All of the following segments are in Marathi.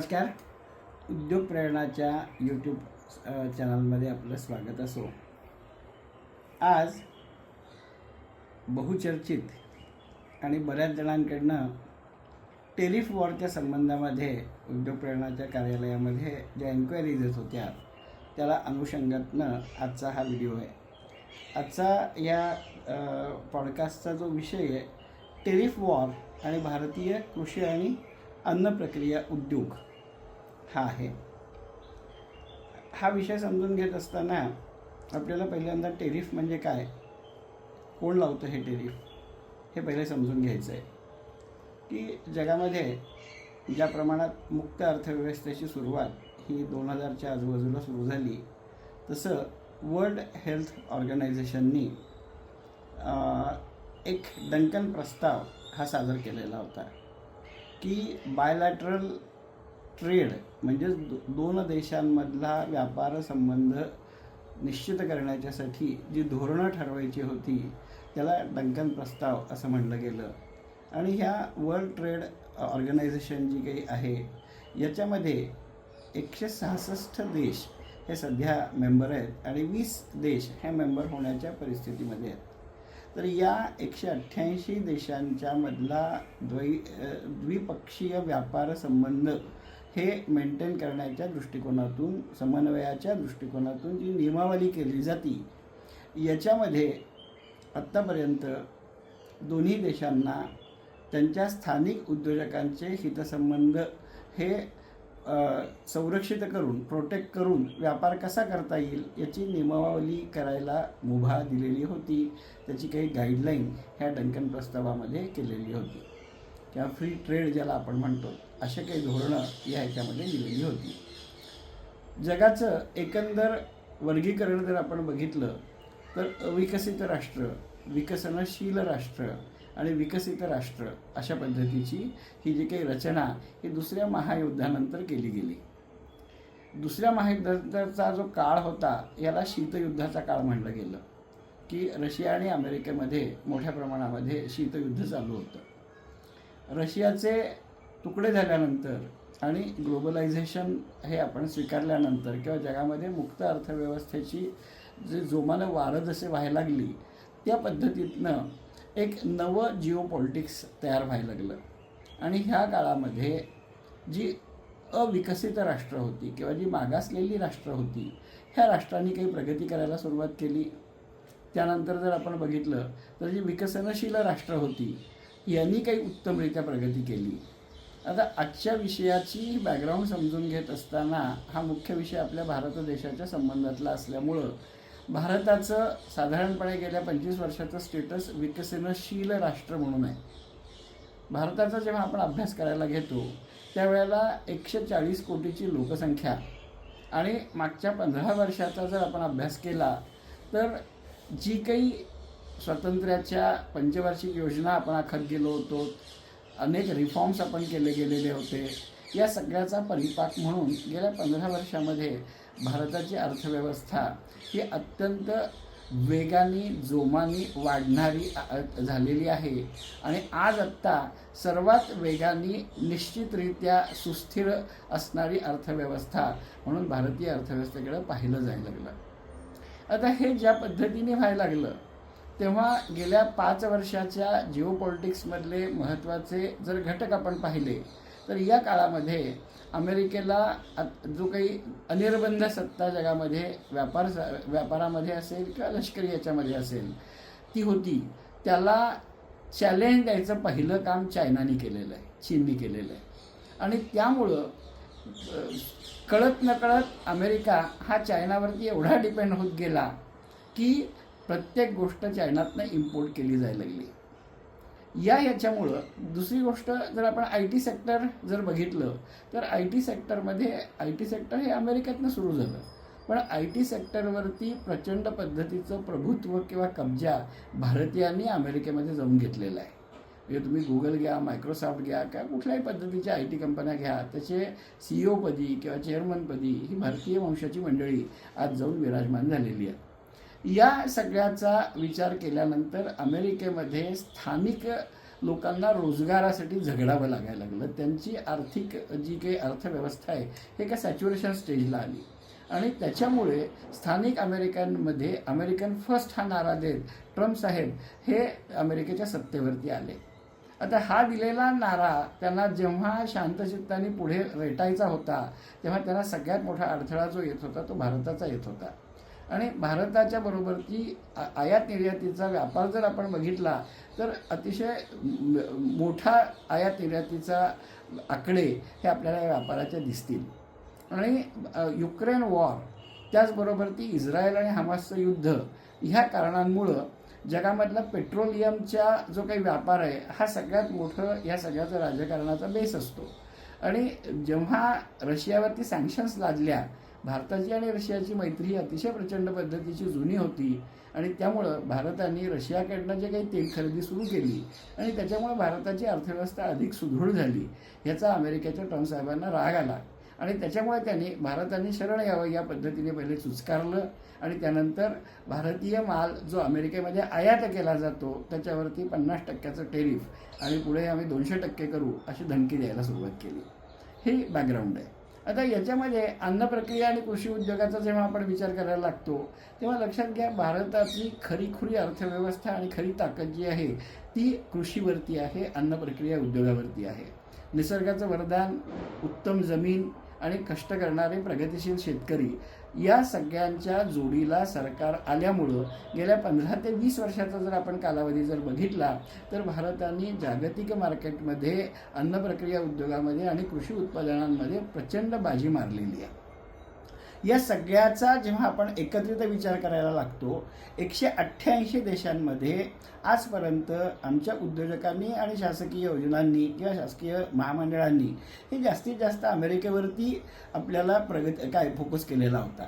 नमस्कार. उद्योग प्रेरणाच्या यूट्यूब चॅनलमध्ये आपलं स्वागत असो. आज बहुचर्चित आणि बऱ्याच जणांकडनं टेरिफ वॉरच्या संबंधामध्ये उद्योग प्रेरणाच्या कार्यालयामध्ये ज्या एन्क्वायरीज येत होत्या त्याला अनुषंगातनं आजचा हा व्हिडिओ आहे. आजचा या पॉडकास्टचा जो विषय आहे टेरिफ वॉर आणि भारतीय कृषी आणि अन्न प्रक्रिया उद्योग. हा आहे. हा विषय समजून घेत असताना आपल्याला पहिल्यांदा टेरिफ म्हणजे काय? कोण लावतं हे टेरिफ? हे पहिले समजून घ्यायचं आहे की जगामध्ये ज्या प्रमाणात मुक्त अर्थव्यवस्थेची सुरुवात ही दोन हजारच्या आजूबाजूला सुरू झाली तसं वर्ल्ड हेल्थ ऑर्गनायझेशननी एक डंकन प्रस्ताव हा सादर केलेला होता. की बायलॅटरल ट्रेड म्हणजेच दो दोन देशांमधला व्यापार संबंध निश्चित करण्याच्यासाठी जी धोरणं ठरवायची होती त्याला डंकन प्रस्ताव असं म्हणलं गेलं. आणि ह्या वर्ल्ड ट्रेड ऑर्गनायझेशन जी काही आहे याच्यामध्ये एकशे सहासष्ट देश हे सध्या मेंबर आहेत आणि वीस देश हे मेंबर होण्याच्या परिस्थितीमध्ये आहेत. तर या एकशे अठ्ठ्याऐंशी देशांच्यामधला द्वै द्विपक्षीय व्यापार संबंध हे मेंटेन करण्याच्या दृष्टिकोनातून समन्वयाच्या दृष्टिकोनातून जी नियमावली केली जाती याच्यामध्ये आत्तापर्यंत दोन्ही देशांना त्यांच्या स्थानिक उद्योजकांचे हितसंबंध हे संरक्षित करून प्रोटेक्ट करून व्यापार कसा करता येईल याची नियमावली करायला मुभा दिलेली होती. त्याची काही गाईडलाईन ह्या डंकन प्रस्तावामध्ये केलेली होती. किंवा फ्री ट्रेड ज्याला आपण म्हणतो. अशा काही धोरणं या ह्याच्यामध्ये दिलेली होती. जगाचं एकंदर वर्गीकरण जर आपण बघितलं तर अविकसित राष्ट्र विकसनशील राष्ट्र आणि विकसित राष्ट्र अशा पद्धतीची ही जी काही रचना ही दुसऱ्या महायुद्धानंतर केली गेली. दुसऱ्या महायुद्धाचा जो काळ होता याला शीतयुद्धाचा काळ म्हणलं गेलं की रशिया आणि अमेरिकेमध्ये मोठ्या प्रमाणामध्ये शीतयुद्ध चालू होतं. रशियाचे तुकडे झाल्यानंतर आणि ग्लोबलायझेशन हे आपण स्वीकारल्यानंतर किंवा जगामध्ये मुक्त अर्थव्यवस्थेची जे जोमानं वारं जसे व्हायला लागली त्या पद्धतीतनं एक नवं जिओ पॉलिटिक्स तयार व्हायला लागलं. आणि ह्या काळामध्ये जी अविकसित राष्ट्र होती किंवा जी मागासलेली राष्ट्र होती ह्या राष्ट्रांनी काही प्रगती करायला सुरुवात केली. त्यानंतर जर आपण बघितलं तर जी विकसनशील राष्ट्र होती यांनी काही उत्तमरित्या प्रगती केली. आता आजच्या विषयाची बॅकग्राऊंड समजून घेत असताना हा मुख्य विषय आपल्या भारत देशाच्या संबंधातला असल्यामुळं भारताचं साधारणपणे गेल्या पंचवीस वर्षाचं स्टेटस विकसनशील राष्ट्र म्हणून आहे. भारताचा जेव्हा आपण अभ्यास करायला घेतो त्यावेळेला एकशे चाळीस कोटीची लोकसंख्या आणि मागच्या पंधरा वर्षाचा जर आपण अभ्यास केला तर जी काही स्वातंत्र्याच्या पंचवार्षिक योजना आपण आखत गेलो होतो अनेक रिफॉर्म्स आपण केले गेलेले होते. या सगळ्याचा परिपाक म्हणून गेल्या पंधरा वर्षामध्ये भारताची अर्थव्यवस्था ही अत्यंत वेगाने जोमाने वाढणारी झालेली आहे. आणि आज आत्ता सर्वात वेगाने निश्चितरित्या सुस्थिर असणारी अर्थव्यवस्था म्हणून भारतीय अर्थव्यवस्थेकडे पाहिलं जायला लागलं. आता हे ज्या पद्धतीने व्हायला लागलं तेव्हा गेल्या पाच वर्षाच्या जिओ पॉलिटिक्समधले महत्त्वाचे जर घटक आपण पाहिले तर या काळामध्ये अमेरिकेला आत- जो काही अनिर्बंध सत्ता जगामध्ये व्यापार व्यापारामध्ये असेल किंवा लष्करी याच्यामध्ये असेल ती होती. त्याला चॅलेंज द्यायचं पहिलं काम चायनाने केलेलं आहे चीननी केलेलं आहे. आणि त्यामुळं कळत नकळत अमेरिका हा चायनावरती एवढा डिपेंड होत गेला की प्रत्येक गोष्ट चायनातनं इम्पोर्ट केली जायला लागली. या याच्यामुळं दुसरी गोष्ट जर आपण आय टी सेक्टर जर बघितलं तर आय टी सेक्टरमध्ये आय टी सेक्टर हे अमेरिकेतनं सुरू झालं. पण आय टी सेक्टरवरती प्रचंड पद्धतीचं प्रभुत्व किंवा कब्जा भारतीयांनी अमेरिकेमध्ये जाऊन घेतलेला आहे. म्हणजे तुम्ही गुगल घ्या मायक्रोसॉफ्ट घ्या किंवा कुठल्याही पद्धतीच्या आय टी कंपन्या घ्या त्याचे सी पदी किंवा चेअरमनपदी ही भारतीय वंशाची मंडळी आज जाऊन विराजमान झालेली आहे. या सगळ्याचा विचार केल्यानंतर अमेरिकेमध्ये स्थानिक लोकांना रोजगारासाठी झगडावं लागायला लागलं. त्यांची आर्थिक जी काही अर्थव्यवस्था आहे हे एका सॅच्युरेशन स्टेजला आली. आणि त्याच्यामुळे स्थानिक अमेरिकनमध्ये अमेरिकन फर्स्ट हा नारा देत ट्रम्प साहेब हे अमेरिकेच्या सत्तेवरती आले. आता हा दिलेला नारा त्यांना जेव्हा शांतचित्ताने पुढे रेटायचा होता तेव्हा त्यांना सगळ्यात मोठा अडथळा जो येत होता तो भारताचा येत होता. आणि भारताच्या बरोबरची आ- आयात निर्यातीचा व्यापार जर आपण बघितला तर अतिशय मोठा आयात निर्यातीचा आकडे हे आपल्याला या व्यापाराच्या दिसतील. आणि युक्रेन वॉर त्याचबरोबर ती इस्रायल आणि हमासचं युद्ध ह्या कारणांमुळं जगामधला पेट्रोलियमचा जो काही व्यापार आहे हा सगळ्यात मोठं ह्या सगळ्याचा राजकारणाचा बेस असतो. आणि जेव्हा रशियावरती सँक्शन्स लादल्या भारताची आणि रशियाची मैत्री ही अतिशय प्रचंड पद्धतीची जुनी होती. आणि त्यामुळं भारताने रशियाकडनं जे काही तेल खरेदी सुरू केली आणि त्याच्यामुळे भारताची अर्थव्यवस्था अधिक सुदृढ झाली. याचा अमेरिकेच्या ट्रम्प साहेबांना राग आला. आणि त्याच्यामुळे त्यांनी भारताने शरण यावं या पद्धतीने पहिले चुचकारलं आणि त्यानंतर भारतीय माल जो अमेरिकेमध्ये आयात केला जातो त्याच्यावरती पन्नास टक्क्याचं टेरिफ आणि पुढे आम्ही दोनशे टक्के करू अशी धमकी द्यायला सुरुवात केली. हे बॅकग्राऊंड आहे. आता याच्यामध्ये अन्न प्रक्रिया आणि कृषी उद्योगाचा जेव्हा आपण विचार करायला लागतो तेव्हा लक्षात घ्या भारतातली खरीखुरी अर्थव्यवस्था आणि खरी ताकद जी आहे ती कृषीवरती आहे अन्न प्रक्रिया उद्योगावरती आहे. निसर्गाचं वरदान उत्तम जमीन आणि कष्ट करणारे प्रगतिशील शेतकरी या सगळ्यांच्या जोडीला सरकार आल्यामुळं गेल्या पंधरा ते वीस वर्षाचा जर आपण कालावधी जर बघितला तर भारताने जागतिक मार्केटमध्ये अन्न प्रक्रिया उद्योगामध्ये आणि कृषी उत्पादनांमध्ये प्रचंड बाजी मारलेली आहे. या सगळ्याचा जेव्हा आपण एकत्रित विचार करायला लागतो एकशे अठ्ठ्याऐंशी देशांमध्ये आजपर्यंत आमच्या उद्योजकांनी आणि शासकीय योजनांनी किंवा शासकीय महामंडळांनी हे जास्तीत जास्त अमेरिकेवरती आपल्याला प्रगत काय फोकस केलेला होता.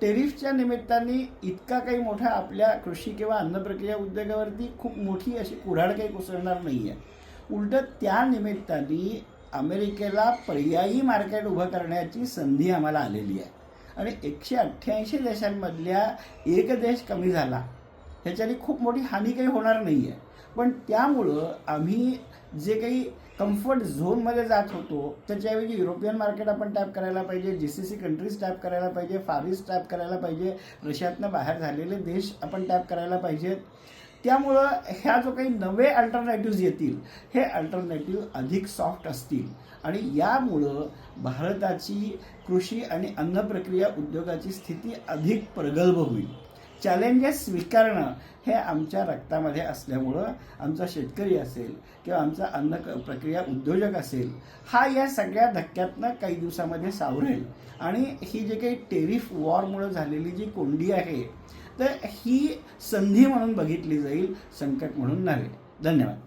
टेरिफच्या निमित्ताने इतका काही मोठा आपल्या कृषी किंवा अन्न प्रक्रिया उद्योगावरती खूप मोठी अशी कुऱ्हाड काही कोसळणार नाही आहे उलटं त्या निमित्ताने अमेरिकेला पर्यायी मार्केट उभं करण्याची संधी आम्हाला आलेली आहे. आणि एकशे अठ्ठ्याऐंशी देशांमधल्या एक देश कमी झाला. ह्याच्याने खूप मोठी हानी काही होणार नाही आहे पण त्यामुळं आम्ही जे काही कम्फर्ट झोनमध्ये जात होतो त्याच्याऐवजी युरोपियन मार्केट आपण टॅप करायला पाहिजे G C C countries tap करायला पाहिजे फार ईस्ट टॅप करायला पाहिजे रशियातनं बाहेर झालेले देश आपण टॅप करायला पाहिजेत. त्यामुळं ह्या जो काही नवे अल्टरनेटिव्ज येतील हे अल्टरनेटिव्ह अधिक सॉफ्ट असतील. आणि यामुळं भारताची कृषी आणि अन्न प्रक्रिया उद्योगाची स्थिती अधिक प्रगल्भ होईल. चॅलेंजेस स्वीकारणं हे आमच्या रक्तामध्ये असल्यामुळं आमचा शेतकरी असेल किंवा आमचा अन्न प्रक्रिया उद्योजक असेल हा या सगळ्या धक्क्यातनं काही दिवसामध्ये सावरेल. आणि ही जे काही टेरिफ वॉरमुळं झालेली जी कोंडी आहे तर ही संधी म्हणून बघितली जाईल संकट म्हणून नव्हे. धन्यवाद.